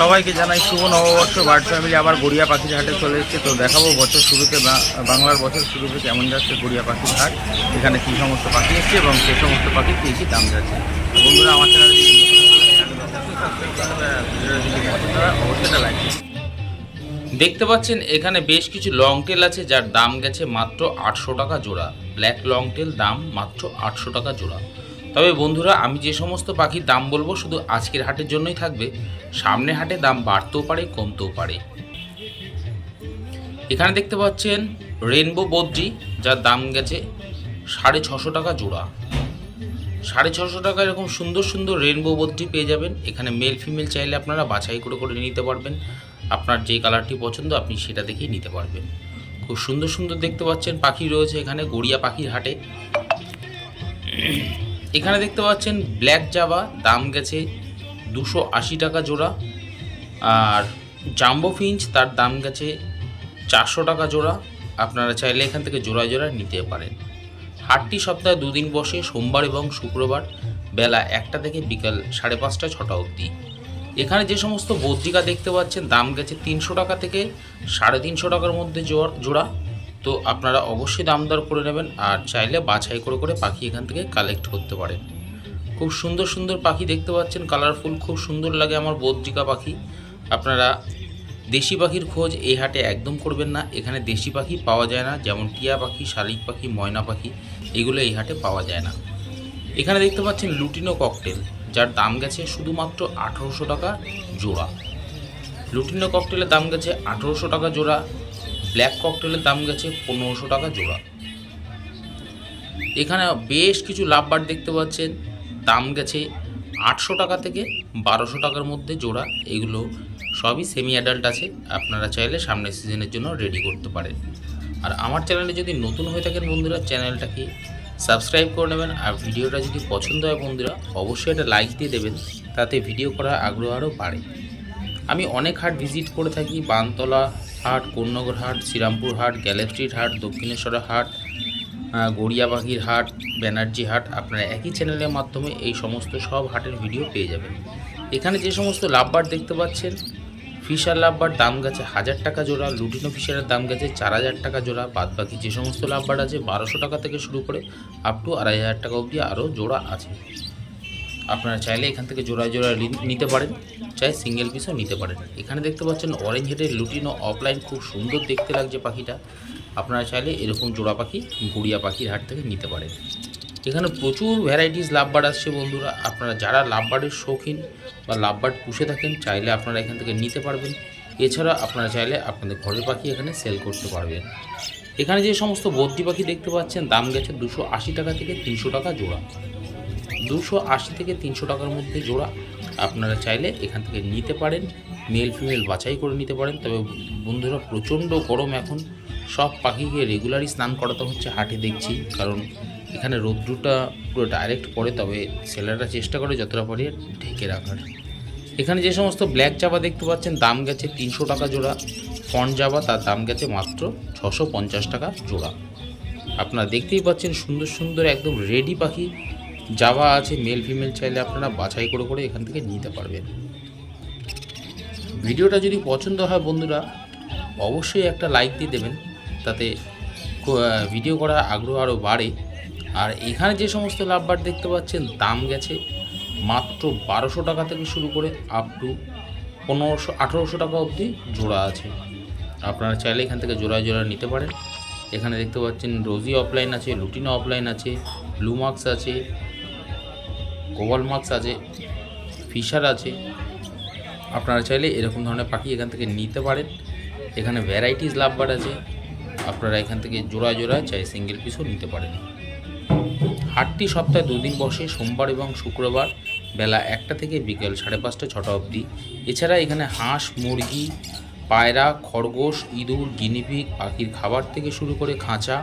সবাইকে জানাই শুভ নববর্ষ, বার্ড ফ্যামিলি, আবার গড়িয়া পাখির হাটে চলে এসেছে। তো দেখাবো বছর শুরুতে বাংলার বছর শুরুতে কেমন যাচ্ছে গড়িয়া পাখির হাট এখানে কী সমস্ত পাখি এসছে এবং সে সমস্ত পাখি কী কী দাম যাচ্ছে। বন্ধুরা, আমার চ্যানেলে অবশ্যই দেখতে পাচ্ছেন, এখানে বেশ কিছু লং টেল আছে, যার দাম গেছে মাত্র আটশো টাকা জোড়া। ব্ল্যাক লং টেল দাম মাত্র আটশো টাকা জোড়া। তবে বন্ধুরা, আমি যে সমস্ত পাখির দাম বলব শুধু আজকের হাটের জন্যই থাকবে। সামনে হাটে দাম বাড়তেও পারে, কমতেও পারে। এখানে দেখতে পাচ্ছেন রেনবো বদ্রি, যার দাম গেছে সাড়ে ছশো টাকা জোড়া। সাড়ে ছশো টাকা এরকম সুন্দর সুন্দর রেনবো বদ্রি পেয়ে যাবেন। এখানে মেল ফিমেল চাইলে আপনারা বাছাই করে করে নিতে পারবেন। আপনার যে কালারটি পছন্দ, আপনি সেটা দেখেই নিতে পারবেন। খুব সুন্দর সুন্দর দেখতে পাচ্ছেন পাখি রয়েছে এখানে গড়িয়া পাখির হাটে। এখানে দেখতে পাচ্ছেন ব্ল্যাক জাবা দাম গেছে দুশো আশি টাকা জোড়া। আর জাম্বো ফিঞ্চ তার দাম গেছে চারশো টাকা জোড়া। আপনারা চাইলে এখান থেকে জোড়া জোড়া নিতে পারেন। হাটটি সপ্তাহে দুদিন বসে, সোমবার এবং শুক্রবার বেলা একটা থেকে বিকাল সাড়ে পাঁচটা, ছটা অবধি। এখানে যে সমস্ত বদ্রিকা দেখতে পাচ্ছেন, দাম গেছে তিনশো টাকা থেকে সাড়ে তিনশো টাকার মধ্যে জোড়া- জোড়া। তো আপনারা অবশ্যই দাম দর করে নেবেন আর চাইলে বাছাই করে করে পাখি এখান থেকে কালেক্ট করতে পারেন। খুব সুন্দর সুন্দর পাখি দেখতে পাচ্ছেন কালারফুল খুব সুন্দর লাগে আমার বদ্রিকা পাখি। আপনারা দেশি পাখির খোঁজ এই হাটে একদম করবেন না, এখানে দেশি পাখি পাওয়া যায় না, যেমন টিয়া পাখি, শালিক পাখি, ময়না পাখি, এগুলো এই হাটে পাওয়া যায় না। এখানে দেখতে পাচ্ছেন লুটিনো ককটেল যার দাম গেছে শুধুমাত্র আঠেরোশো টাকা জোড়া। লুটিনো ককটেলের দাম গেছে আঠেরোশো টাকা জোড়া ব্ল্যাক ককটেলের দাম গেছে পনেরোশো টাকা জোড়া। এখানে বেশ কিছু লাভ লাভবার দেখতে পাচ্ছেন। দাম গেছে আটশো টাকা থেকে বারোশো টাকার মধ্যে জোড়া। এগুলো সবই সেমি অ্যাডাল্ট আছে। আপনারা চাইলে সামনের সিজনের জন্য রেডি করতে পারেন। আর আমার চ্যানেলে যদি নতুন হয়ে থাকেন বন্ধুরা, চ্যানেলটাকে সাবস্ক্রাইব করে নেবেন। আর ভিডিওটা যদি পছন্দ হয় বন্ধুরা, অবশ্যই একটা লাইক দিয়ে দেবেন। তাতে ভিডিও করার আগ্রহ আরও বাড়ে। আমি অনেক হাট ভিজিট করে থাকি, বানতলা হাট, কোন্নগর হাট, শ্রীরামপুর হাট গ্যালেস্ট্রিট হাট, দক্ষিণেশ্বর হাট গড়িয়াবাগির হাট, ব্যানার্জি হাট, আপনারা একই চ্যানেলের মাধ্যমে এই সমস্ত সব হাটের ভিডিও পেয়ে যাবেন। এখানে যে সমস্ত লাভবার দেখতে পাচ্ছেন, ফিশার লাভবার দাম গেছে হাজার টাকা জোড়া, লুটিনো ফিশারের দাম গেছে চার হাজার টাকা জোড়া বাদ বাকি যে সমস্ত লাভবার আছে বারোশো টাকা থেকে শুরু করে আপ টু আড়াই হাজার টাকা অবধি আরও জোড়া আছে। আপনারা চাইলে এখান থেকে জোড়া জোড়া নিতে পারেন চাই সিঙ্গেল পিসও নিতে পারেন। এখানে দেখতে পাচ্ছেন অরেঞ্জ হেডের লুটিনো অফলাইন খুব সুন্দর দেখতে লাগছে পাখিটা। আপনারা চাইলে এরকম জোড়া পাখি গুড়িয়া পাখির হাট থেকে নিতে পারেন। এখানে প্রচুর ভ্যারাইটিস লাভবার্ড আসছে বন্ধুরা। আপনারা যারা লাভবার্ডের শৌখিন বা লাভবার্ড পুষে থাকেন, চাইলে আপনারা এখান থেকে নিতে পারবেন। এছাড়া আপনারা চাইলে আপনাদের ঘরের পাখি এখানে সেল করতে পারবেন। এখানে যে সমস্ত বদ্রি পাখি দেখতে পাচ্ছেন, দাম গেছে দুশো টাকা থেকে তিনশো টাকা জোড়া। দুশো আশি থেকে তিনশো টাকার মধ্যে জোড়া। আপনারা চাইলে এখান থেকে নিতে পারেন, মেল ফিমেল বাছাই করে নিতে পারেন। তবে বন্ধুরা, প্রচণ্ড গরম এখন। সব পাখিকে রেগুলারই স্নান করাতে হচ্ছে, হাটে দেখছি। কারণ এখানে রৌদ্রটা পুরো ডাইরেক্ট পড়ে, তবে ছেলেরা চেষ্টা করে যতটা পারে ঢেকে রাখার। এখানে যে সমস্ত ব্ল্যাক জাবা দেখতে পাচ্ছেন, দাম গেছে তিনশো টাকা জোড়া। ফন্ট জাবা তার দাম গেছে মাত্র ছশো টাকা জোড়া। আপনারা দেখতেই পাচ্ছেন সুন্দর সুন্দর একদম রেডি পাখি। জাভা আছে মেল ফিমেল চাইলে আপনারা বাছাই করে করে এখান থেকে নিতে পারবেন। ভিডিওটা যদি পছন্দ হয় বন্ধুরা, অবশ্যই একটা লাইক দিয়ে দেবেন, তাতে ভিডিও করার আগ্রহ আরও বাড়ে। আর এখানে যে সমস্ত লাভবার দেখতে পাচ্ছেন, দাম গেছে মাত্র বারোশো টাকা থেকে শুরু করে আপ টু পনেরোশো, আঠেরোশো টাকা অবধি জোড়া আছে। আপনারা চাইলে এখান থেকে জোড়া জোড়া নিতে পারেন। এখানে দেখতে পাচ্ছেন রোজি অফলাইন আছে লুটিনো অফলাইন আছে ব্লু মার্কস আছে কোভাল মার্কস আছে, ফিশার আছে, আপনারা চাইলে এরকম ধরনের পাখি এখান থেকে নিতে পারেন। এখানে ভ্যারাইটিস লাভবার আছে, আপনারা এখান থেকে জোড়া জোড়া চাই সিঙ্গেল পিসও নিতে পারেন। হাটটি সপ্তাহে দুদিন বসে, সোমবার এবং শুক্রবার বেলা একটা থেকে বিকেল সাড়ে পাঁচটা, ছটা অবধি। এছাড়া এখানে হাঁস, মুরগি, পায়রা, খরগোশ, ইঁদুর, গিনিপিগ, পাখির খাবার থেকে শুরু করে খাঁচা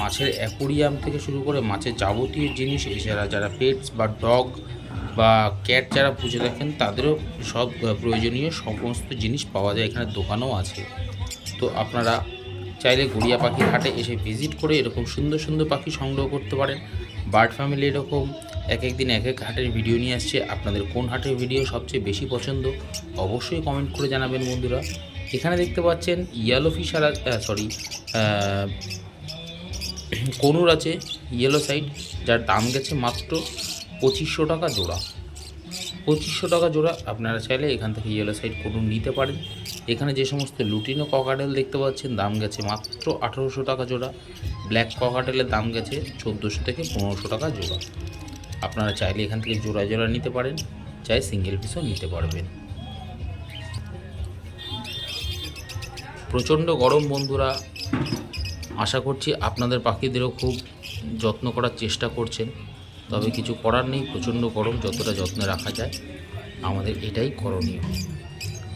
মাছের অ্যাকোরিয়াম থেকে শুরু করে মাছের যাবতীয় জিনিস এছাড়া যারা পেটস বা ডগ বা ক্যাট যারা পুষে রাখেন তাদেরও সব প্রয়োজনীয় সমস্ত জিনিস পাওয়া যায়। এখানে দোকানও আছে। তো আপনারা চাইলে গড়িয়া পাখির হাটে এসে ভিজিট করে এরকম সুন্দর সুন্দর পাখি সংগ্রহ করতে পারেন। বার্ড ফ্যামিলি এরকম, এক এক দিন এক এক হাটের ভিডিও নিয়ে আসছে। আপনাদের কোন হাটের ভিডিও সবচেয়ে বেশি পছন্দ, অবশ্যই কমেন্ট করে জানাবেন বন্ধুরা। এখানে দেখতে পাচ্ছেন ইয়েলো ফিশার সরি কনুর আছে ইয়েলো সাইড যার দাম গেছে মাত্র পঁচিশশো টাকা জোড়া। পঁচিশশো টাকা জোড়া, আপনারা চাইলে এখান থেকে ইয়েলো সাইড কনুর নিতে পারেন। এখানে যে সমস্ত লুটিনো ককাটেল দেখতে পাচ্ছেন, দাম গেছে মাত্র আঠেরোশো টাকা জোড়া। ব্ল্যাক ককাটেলের দাম গেছে চোদ্দোশো থেকে পনেরোশো টাকা জোড়া। আপনারা চাইলে এখান থেকে জোড়া জোড়া নিতে পারেন, চাই সিঙ্গেল পিসও নিতে পারবেন। প্রচণ্ড গরম বন্ধুরা আশা করছি আপনাদের পাখিদেরও খুব যত্ন করার চেষ্টা করছেন। তবে কিছু করার নেই, প্রচণ্ড গরম, যতটা যত্নে রাখা যায়। আমাদের এটাই করণীয়।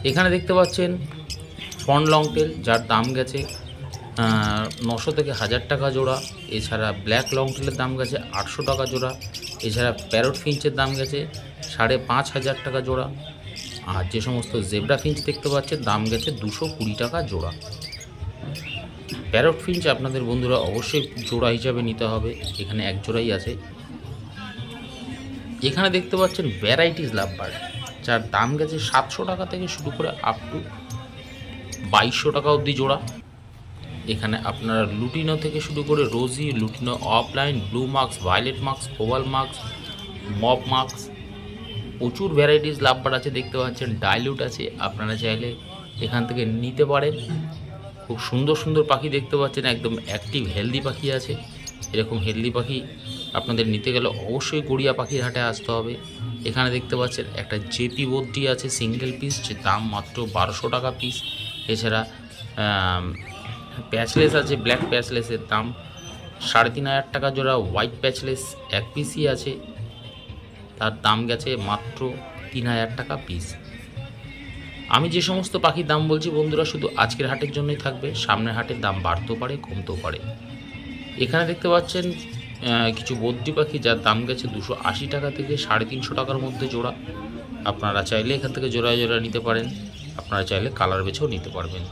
এখানে দেখতে পাচ্ছেন ফন লংটেল যার দাম গেছে নশো থেকে হাজার টাকা জোড়া। এছাড়া ব্ল্যাক লংটেলের দাম গেছে আটশো টাকা জোড়া। এছাড়া প্যারট ফিঞ্চের দাম গেছে সাড়ে পাঁচ হাজার টাকা জোড়া। আর যে সমস্ত জেব্রা ফিঞ্চ দেখতে পাচ্ছেন, দাম গেছে দুশো কুড়ি টাকা জোড়া। প্যারট ফিঞ্চ আপনাদের বন্ধুরা অবশ্যই জোড়া হিসাবে নিতে হবে। এখানে এক জোড়াই আছে। এখানে দেখতে পাচ্ছেন ভ্যারাইটিস লাভবার। যার দাম গেছে সাতশো টাকা থেকে শুরু করে আপ টু বাইশশো টাকা অবধি জোড়া। এখানে আপনারা লুটিনো থেকে শুরু করে rosy lutino offline blue marks violet marks oval marks mop marks প্রচুর ভ্যারাইটিস লাভবার আছে। দেখতে পাচ্ছেন ডাইলুট আছে। আপনারা চাইলে এখান থেকে নিতে পারেন। খুব সুন্দর সুন্দর পাখি দেখতে পাচ্ছেন, একদম অ্যাক্টিভ হেলদি পাখি আছে। এরকম হেলদি পাখি আপনাদের নিতে গেলে অবশ্যই গড়িয়া পাখির হাটে আসতে হবে। এখানে দেখতে পাচ্ছেন একটা জেপি বোর্ডটি আছে সিঙ্গেল পিস যে দাম মাত্র বারোশো টাকা পিস এছাড়া প্যাচলেস আছে ব্ল্যাক প্যাচলেসের দাম সাড়ে তিন হাজার টাকা জোড়া হোয়াইট প্যাচলেস এক পিসই আছে। তার দাম গেছে মাত্র তিন হাজার টাকা পিস আমি যে সমস্ত পাখির দাম বলছি বন্ধুরা, শুধু আজকের হাটের জন্যই থাকবে। সামনের হাটের দাম বাড়তেও পারে, কমতেও পারে। এখানে দেখতে পাচ্ছেন কিছু বদ্রি পাখি যার দাম গেছে দুশো আশি টাকা থেকে সাড়ে তিনশো টাকার মধ্যে জোড়া। আপনারা চাইলে এখান থেকে জোড়া জোড়া নিতে পারেন। আপনারা চাইলে কালার বেছেও নিতে পারবেন।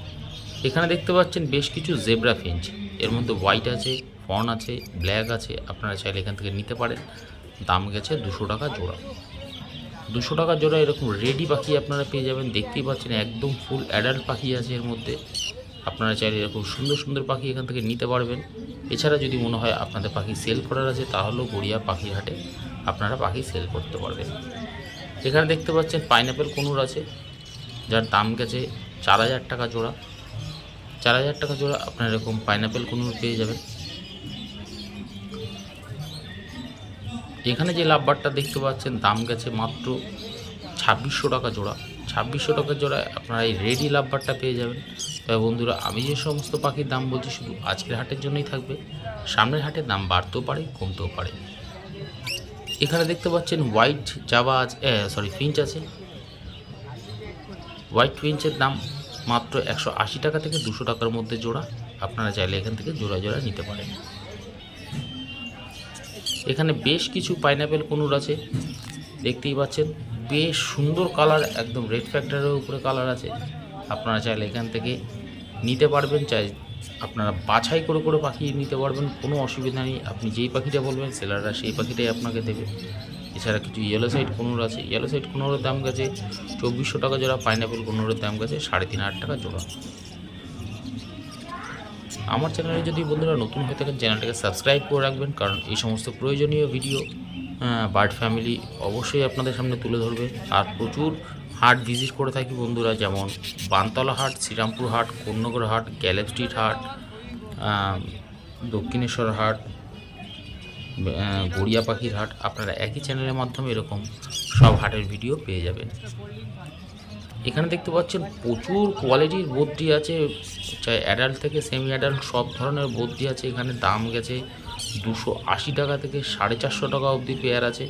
এখানে দেখতে পাচ্ছেন বেশ কিছু জেব্রা ফিঞ্চ। এর মধ্যে হোয়াইট আছে ফন আছে, ব্ল্যাক আছে, আপনারা চাইলে এখান থেকে নিতে পারেন। দাম গেছে দুশো টাকা জোড়া। দুশো টাকা জোড়া এরকম রেডি পাখি আপনারা পেয়ে যাবেন। দেখতেই পাচ্ছেন একদম ফুল অ্যাডাল্ট পাখি আছে এর মধ্যে। আপনারা চাইলে এরকম সুন্দর সুন্দর পাখি এখান থেকে নিতে পারবেন। এছাড়া যদি মনে হয় আপনাদের পাখি সেল করার আছে, তাহলেও গড়িয়া পাখির হাটে আপনারা পাখি সেল করতে পারবেন। এখানে দেখতে পাচ্ছেন পাইনাপেল কোনুর আছে, যার দাম গেছে চার হাজার টাকা জোড়া। চার হাজার টাকা জোড়া আপনারা এরকম পাইনাপেল কোনুর পেয়ে যাবেন। এখানে যে লাভবারটা দেখতে পাচ্ছেন, দাম গেছে মাত্র ছাব্বিশশো টাকা জোড়া। ছাব্বিশশো টাকা জোড়ায় আপনারা এই রেডি লাভবারটা পেয়ে যাবেন। তবে বন্ধুরা, আমি যে সমস্ত পাখির দাম বলছি, শুধু আজকের হাটের জন্যই থাকবে। সামনের হাটের দাম বাড়তেও পারে, কমতেও পারে। এখানে দেখতে পাচ্ছেন হোয়াইট জাবা আছে সরি ফিঞ্চ আছে। হোয়াইট ফিঞ্চের দাম মাত্র একশো আশি টাকা থেকে দুশো টাকার মধ্যে জোড়া। আপনারা চাইলে এখান থেকে জোড়া জোড়া নিতে পারেন। এখানে বেশ কিছু পাইনাপেল কুনুর আছে, দেখতেই পাচ্ছেন। বেশ সুন্দর কালার একদম রেড ফ্যাক্টরের উপরে কালার আছে। আপনারা চাইলে এখান থেকে নিতে পারবেন, চাই আপনারা বাছাই করে করে পাখি নিতে পারবেন, কোনো অসুবিধা নেই। আপনি যেই পাখিটা বলবেন, সেলাররা সেই পাখিটাই আপনাকে দেবে। এছাড়া কিছু ইয়েলো সাইড কোনোর আছে। ইয়েলো সাইড কোনোরের দাম গেছে চব্বিশশো টাকা জোড়া পাইনাপেল কোনোরের দাম গেছে সাড়ে তিন হাজার টাকা জোড়া। আমার চ্যানেলে যদি বন্ধুরা নতুন হয়ে থাকেন চ্যানেলটাকে সাবস্ক্রাইব করে রাখবেন, কারণ এই সমস্ত প্রয়োজনীয় ভিডিও বার্ড ফ্যামিলি অবশ্যই আপনাদের সামনে তুলে ধরবে। আর প্রচুর হাট ভিজিট করে থাকি বন্ধুরা, যেমন বানতলা হাট, শ্রীরামপুর হাট কন্যগর হাট গ্যালেপ স্ট্রিট হাট দক্ষিণেশ্বর হাট গড়িয়া পাখির হাট। আপনারা একই চ্যানেলের মাধ্যমে এরকম সব হাটের ভিডিও পেয়ে যাবেন। এখানে দেখতে পাচ্ছেন প্রচুর কোয়ালিটির বদ্রি আছে। চাই অ্যাডাল্ট থেকে সেমি অ্যাডাল্ট সব ধরনের বদ্রি আছে। এখানে দাম গেছে দুশো আশি টাকা থেকে সাড়ে চারশো টাকা অবধি পেয়ার আছে।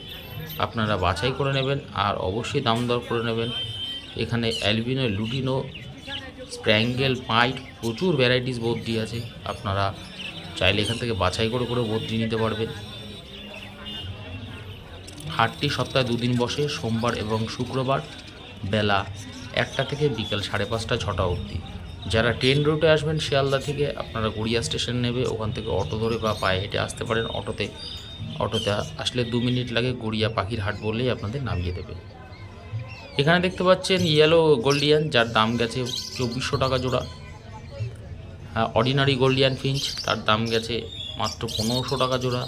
আপনারা বাছাই করে নেবেন আর অবশ্যই দাম দর করে নেবেন। এখানে অ্যালবিনো লুটিনো স্প্র্যাঙ্গেল পাইট প্রচুর ভ্যারাইটিস বদ্রি আছে। আপনারা চাইলে এখান থেকে বাছাই করে করে বদ্রি নিতে পারবেন। হাটটি সপ্তাহে দুদিন বসে, সোমবার এবং শুক্রবার, বেলা একটা থেকে বিকেল সাড়ে পাঁচটা, ছটা অবধি। যারা ট্রেন রুটে আসবেন, শিয়ালদা থেকে আপনারা গড়িয়া স্টেশন নেবে, ওখান থেকে অটো ধরে বা পায়ে হেঁটে আসতে পারেন। অটোতে অটোতে আসলে দু মিনিট লাগে গড়িয়া পাখির হাট বললেই আপনাদের নামিয়ে দেবে। এখানে দেখতে পাচ্ছেন ইয়েলো গোল্ডিয়ান যার দাম গেছে চব্বিশশো টাকা জোড়া। অর্ডিনারি গোল্ডিয়ান ফিঞ্চ তার দাম গেছে মাত্র পনেরোশো টাকা জোড়া।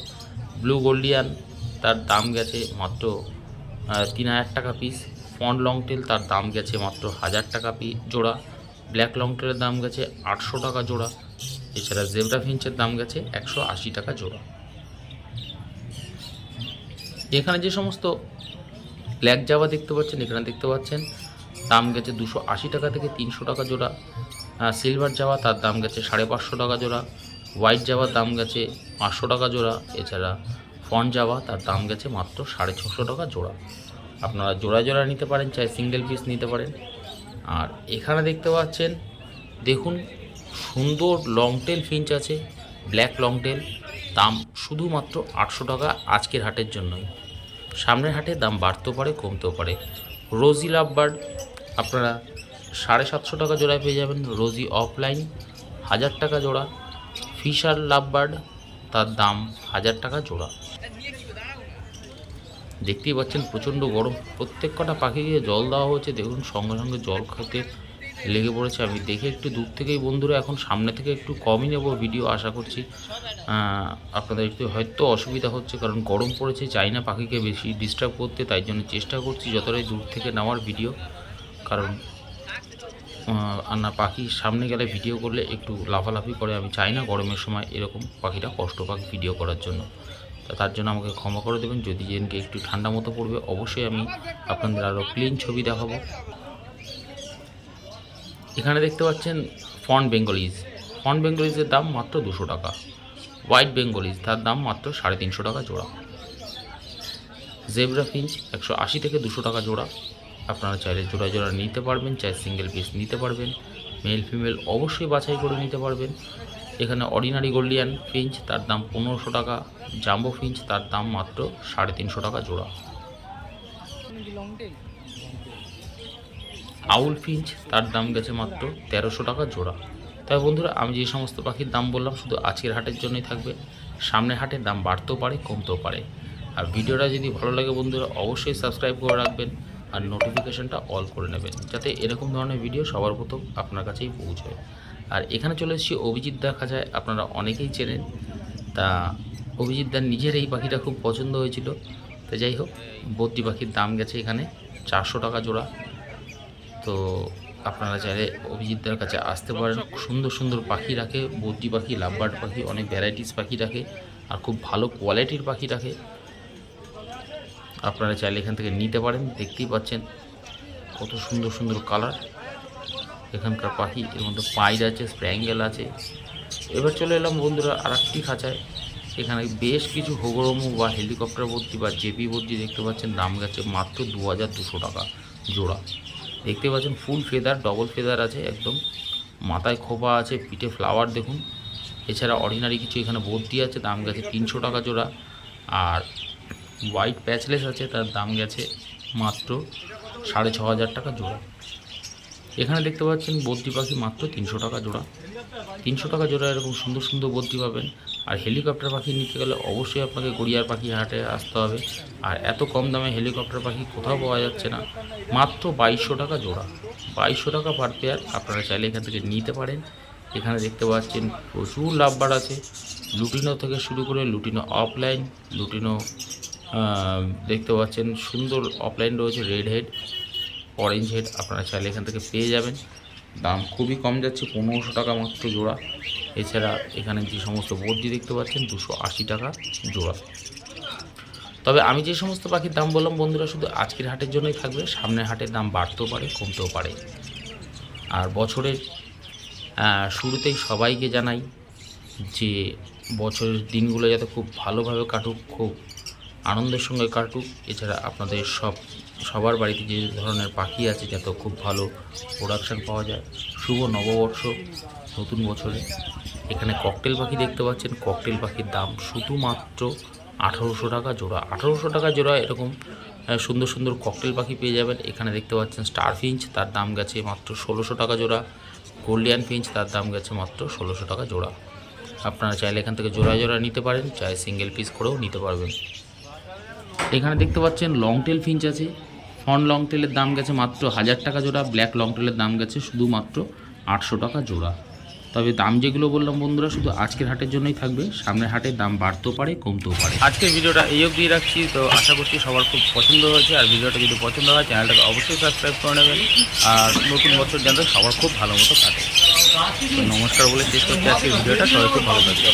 ব্লু গোল্ডিয়ান তার দাম গেছে মাত্র তিন হাজার টাকা পিস ফন্ড লং টেল তার দাম গেছে মাত্র হাজার টাকা পি জোড়া। ব্ল্যাক লং টেলের দাম গেছে আটশো টাকা জোড়া। এছাড়া জেব্রা ফিঞ্চের দাম গেছে একশো আশি টাকা জোড়া। এখানে যে সমস্ত ব্ল্যাক জাভা দেখতে পাচ্ছেন, এখানে দেখতে পাচ্ছেন, দাম গেছে দুশো আশি টাকা থেকে তিনশো টাকা জোড়া। সিলভার জাভা তার দাম গেছে সাড়ে পাঁচশো টাকা জোড়া। হোয়াইট জাভার দাম গেছে পাঁচশো টাকা জোড়া। এছাড়া ফন জাভা তার দাম গেছে মাত্র সাড়ে ছশো টাকা জোড়া। আপনারা জোড়া জোড়া নিতে পারেন, চাই সিঙ্গেল পিস নিতে পারেন। আর এখানে দেখতে পাচ্ছেন, দেখুন, সুন্দর লং টেল ফিঞ্চ আছে ব্ল্যাক লং টেল দাম শুধুমাত্র আটশো টাকা আজকের হাটের জন্যই। সামনের হাটে দাম বাড়তেও পারে, কমতেও পারে। রোজি লাভ বার্ড আপনারা সাড়ে সাতশো টাকা জোড়ায় পেয়ে যাবেন রোজি অফলাইন হাজার টাকা জোড়া। ফিশার লাভ বার্ড তার দাম হাজার টাকা জোড়া। দেখতেই পাচ্ছেন প্রচণ্ড গরম। প্রত্যেক কটা পাখিকে জল দেওয়া হচ্ছে দেখুন, সঙ্গে সঙ্গে জল খেতে লেগে পড়েছে। আমি দেখে একটু দূর থেকেই, বন্ধুরা, এখন সামনে থেকে একটু কমই নেব ভিডিও, আশা করছি। আপনাদের একটু হয়তো অসুবিধা হচ্ছে, কারণ গরম পড়েছে। চাই না পাখিকে বেশি ডিস্টার্ব করতে, তাই জন্য চেষ্টা করছি যতটাই দূর থেকে নেওয়ার ভিডিও। কারণ না, পাখি সামনে গেলে ভিডিও করলে একটু লাফালাফি করে। আমি চাই না গরমের সময় এরকম পাখিটা কষ্ট পাক ভিডিও করার জন্য। তার জন্য আমাকে ক্ষমা করে দেবেন। যদি যেদিনকে একটু ঠান্ডা মতো পড়বে, অবশ্যই আমি আপনাদের আরও ক্লিন ছবি দেখাবো। এখানে দেখতে পাচ্ছেন ফন বেঙ্গলিজ ফন বেঙ্গলিজের দাম মাত্র দুশো টাকা। হোয়াইট বেঙ্গলিজ তার দাম মাত্র সাড়ে তিনশো টাকা জোড়া। জেব্রা ফিঞ্চ একশো আশি থেকে দুশো টাকা জোড়া। আপনারা চাইলে জোড়া জোড়া নিতে পারবেন চাই সিঙ্গেল পিস নিতে পারবেন। মেল ফিমেল অবশ্যই বাছাই করে নিতে পারবেন। এখানে অর্ডিনারি গোল্ডিয়ান ফিঞ্চ তার দাম পনেরোশো টাকা। জাম্বো ফিঞ্চ তার দাম মাত্র সাড়ে তিনশো টাকা জোড়া। আউল ফিঞ্চ তার দাম গেছে মাত্র তেরোশো টাকা জোড়া। তাই বন্ধুরা, আমি যে সমস্ত পাখির দাম বললাম, শুধু আজকের হাটের জন্যই থাকবে। সামনের হাটের দাম বাড়তেও পারে, কমতেও পারে। আর ভিডিওটা যদি ভালো লাগে বন্ধুরা, অবশ্যই সাবস্ক্রাইব করে রাখবেন আর নোটিফিকেশানটা অল করে নেবেন, যাতে এরকম ধরনের ভিডিও সবার প্রথম আপনার কাছেই পৌঁছয়। আর এখানে চলে এসেছি। অভিজিৎ দা খাঁচায় আপনারা অনেকেই চেনেন। তা অভিজিৎ দার নিজের এই পাখিটা খুব পছন্দ হয়েছিল। তো যাই হোক বদ্রি পাখির দাম গেছে এখানে চারশো টাকা জোড়া। তো আপনারা চাইলে অভিজিৎদার কাছে আসতে পারেন। সুন্দর সুন্দর পাখি রাখে বদ্রি পাখি, লাভবার্ড পাখি, অনেক ভ্যারাইটিস পাখি রাখে আর খুব ভালো কোয়ালিটির পাখি রাখে। আপনারা চাইলে এখান থেকে নিতে পারেন, দেখতেই পাচ্ছেন কত সুন্দর সুন্দর কালার এখানকার পাখি, এর মধ্যে পাইড আছে স্প্র্যাঙ্গেল আছে। এবার চলে এলাম বন্ধুরা আর একটি খাঁচায়। এখানে বেশ কিছু হোগরমু বা হেলিকপ্টার ভর্তি বা জেপি ভর্তি দেখতে পাচ্ছেন। দাম গেছে মাত্র দু হাজার দুশো টাকা জোড়া। দেখতে পাচ্ছেন ফুল ফেদার ডবল ফেদার আছে একদম। মাথায় খোপা আছে, পিঠে ফ্লাওয়ার দেখুন। এছাড়া অর্ডিনারি কিছু এখানে ভর্তি আছে, দাম গেছে তিনশো টাকা জোড়া। আর হোয়াইট প্যাচলেস আছে, তার দাম গেছে মাত্র সাড়ে ছ হাজার টাকা জোড়া। এখানে দেখতে পাচ্ছেন বদ্রি পাখি মাত্র তিনশো টাকা জোড়া। তিনশো টাকা জোড়া এরকম সুন্দর সুন্দর বদ্রি পাবেন। আর হেলিকপ্টার পাখি নিতে গেলে অবশ্যই আপনাকে গড়িয়ার পাখি হাটে আসতে হবে। আর এত কম দামে হেলিকপ্টার পাখি কোথাও পাওয়া যাচ্ছে না। মাত্র বাইশশো টাকা জোড়া। বাইশশো টাকা পার পেয়ার আপনারা চাইলে এখান থেকে নিতে পারেন। এখানে দেখতে পাচ্ছেন প্রচুর লাভবার আছে। লুটিনো থেকে শুরু করে লুটিনো অফলাইন লুটিনো দেখতে পাচ্ছেন সুন্দর অফলাইন রয়েছে রেড হেড অরেঞ্জ হেড আপনারা চাইলে এখান থেকে পেয়ে যাবেন। দাম খুবই কম যাচ্ছে, পনেরোশো টাকা মাত্র জোড়া। এছাড়া এখানে যে সমস্ত বর্জি দেখতে পাচ্ছেন, দুশো আশি টাকা জোড়া। তবে আমি যে সমস্ত পাখির দাম বললাম, বন্ধুরা, শুধু আজকের হাটের জন্যই থাকবে। সামনের হাটের দাম বাড়তেও পারে, কমতেও পারে। আর বছরের শুরুতেই সবাইকে জানাই যে বছরের দিনগুলো যাতে খুব ভালোভাবে কাটুক, খুব আনন্দের সঙ্গে কাটুক। এছাড়া আপনাদের সব, সবার বাড়িতে যে ধরনের পাখি আছে, যাতে খুব ভালো প্রোডাকশান পাওয়া যায়। শুভ নববর্ষ নতুন বছরে। এখানে ককটেল পাখি দেখতে পাচ্ছেন। ককটেল পাখির দাম শুধুমাত্র আঠারোশো টাকা জোড়া। আঠারোশো টাকা জোড়া এরকম সুন্দর সুন্দর ককটেল পাখি পেয়ে যাবেন। এখানে দেখতে পাচ্ছেন স্টার ফিঞ্চ তার দাম গেছে মাত্র ষোলোশো টাকা জোড়া। গোল্ডিয়ান ফিঞ্চ তার দাম গেছে মাত্র ষোলোশো টাকা জোড়া। আপনারা চাইলে এখান থেকে জোড়া জোড়া নিতে পারেন। চাই সিঙ্গেল পিস করেও নিতে পারবেন। এখানে দেখতে পাচ্ছেন লং টেল ফিঞ্চ আছে। ফন লং টেলের দাম গেছে মাত্র হাজার টাকা জোড়া ব্ল্যাক লং টেলের দাম গেছে শুধুমাত্র আটশো টাকা জোড়া। তবে দাম যেগুলো বললাম বন্ধুরা, শুধু আজকের হাটের জন্যই থাকবে, সামনের হাটের দাম বাড়তেও পারে, কমতেও পারে। আজকের ভিডিওটা এই অবধি রাখছি, তো আশা করছি সবার খুব পছন্দ হয়েছে। আর ভিডিওটা যদি পছন্দ হয়, চ্যানেলটাকে অবশ্যই সাবস্ক্রাইব করে নেবেন। আর নতুন বছর যেন সবার খুব ভালো মতো কাটে। নমস্কার বলে শেষ করছি আজকের ভিডিওটা, সবাই খুব ভালো থাকবে